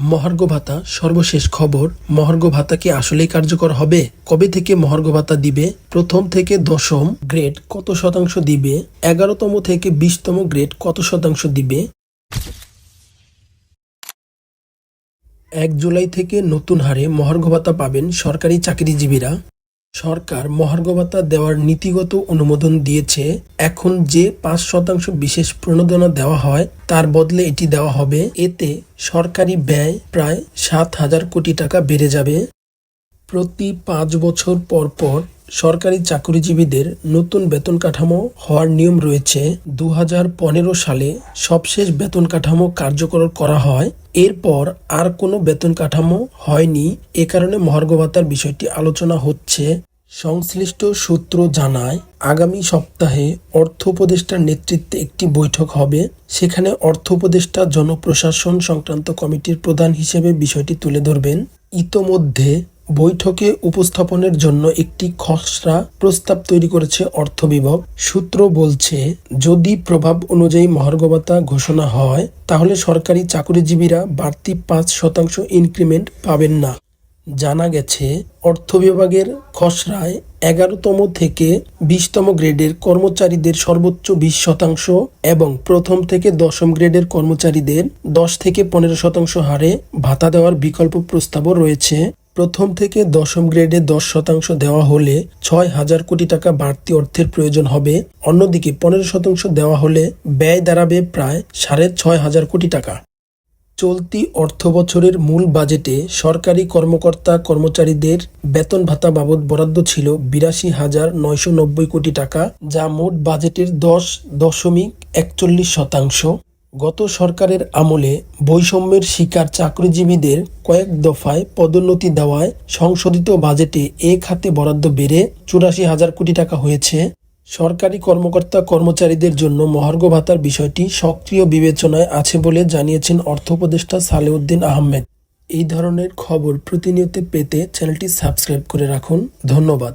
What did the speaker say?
মহার্ঘ ভাতা সর্বশেষ খবর মহার্ঘ ভাতা কি আসলেই কার্যকর হবে? কবে থেকে মহার্ঘ ভাতা দিবে? প্রথম থেকে দশম গ্রেড কত শতাংশ দিবে? এগারোতম থেকে বিশতম গ্রেড কত শতাংশ দিবে? এক জুলাই থেকে নতুন হারে মহার্ঘ ভাতা পাবেন সরকারি চাকরিজীবীরা। সরকার মহার্ঘ ভাতা দেওয়ার নীতিগত অনুমোদন দিয়েছে। এখন যে পাঁচ শতাংশ বিশেষ প্রণোদনা দেওয়া হয়, তার বদলে এটি দেওয়া হবে। এতে সরকারি ব্যয় প্রায় সাত হাজার কোটি টাকা বেড়ে যাবে। প্রতি পাঁচ বছর পর পর সরকারি চাকরিজীবীদের নতুন বেতন কাঠামো হওয়ার নিয়ম রয়েছে। দু হাজার পনেরো সালে সবশেষ বেতন কাঠামো কার্যকর করা হয়। এরপর আর কোনো বেতন কাঠামো হয়নি। এ কারণে মহার্ঘ ভাতার বিষয়টি আলোচনা হচ্ছে। সংশ্লিষ্ট সূত্র জানায়, আগামী সপ্তাহে অর্থ উপদেষ্টার নেতৃত্বে একটি বৈঠক হবে। সেখানে অর্থ উপদেষ্টা জনপ্রশাসন সংক্রান্ত কমিটির প্রধান হিসেবে বিষয়টি তুলে ধরবেন। ইতোমধ্যে বৈঠকে উপস্থাপনের জন্য একটি খসড়া প্রস্তাব তৈরি করেছে অর্থ বিভাগ। সূত্র বলছে, যদি প্রভাব অনুযায়ী মহার্ঘ ভাতা ঘোষণা হয়, তাহলে সরকারি চাকরিজীবীরা বাড়তি পাঁচ শতাংশ ইনক্রিমেন্ট পাবেন না। জানা গেছে, অর্থ বিভাগের খসড়ায় এগারোতম থেকে বিশতম গ্রেডের কর্মচারীদের সর্বোচ্চ বিশ শতাংশ এবং প্রথম থেকে দশম গ্রেডের কর্মচারীদের দশ থেকে পনেরো শতাংশ হারে ভাতা দেওয়ার বিকল্প প্রস্তাবও রয়েছে। প্রথম থেকে দশম গ্রেডে দশ শতাংশ দেওয়া হলে ছয় হাজার কোটি টাকা বাড়তি অর্থের প্রয়োজন হবে। অন্যদিকে পনেরো শতাংশ দেওয়া হলে ব্যয় দাঁড়াবে প্রায় সাড়ে ছয় হাজার কোটি টাকা। চলতি অর্থ বছরের মূল বাজেটে সরকারি কর্মকর্তা কর্মচারীদের বেতন ভাতা বাবদ বরাদ্দ ছিল বিরাশি হাজার নয়শো নব্বই কোটি টাকা, যা মোট বাজেটের দশ দশমিক একচল্লিশ শতাংশ। গত সরকারের আমলে বৈষম্যের শিকার চাকরিজীবীদের কয়েক দফায় পদোন্নতি দেওয়ায় সংশোধিত বাজেটে এ খাতে বরাদ্দ বেড়ে চুরাশি হাজার কোটি টাকা হয়েছে। সরকারি কর্মকর্তা কর্মচারীদের জন্য মহার্ঘ ভাতার বিষয়টি সক্রিয় বিবেচনায় আছে বলে জানিয়েছেন অর্থ উপদেষ্টা সালেউদ্দিন আহমেদ। এই ধরনের খবর প্রতিনিয়ত পেতে চ্যানেলটি সাবস্ক্রাইব করে রাখুন। ধন্যবাদ।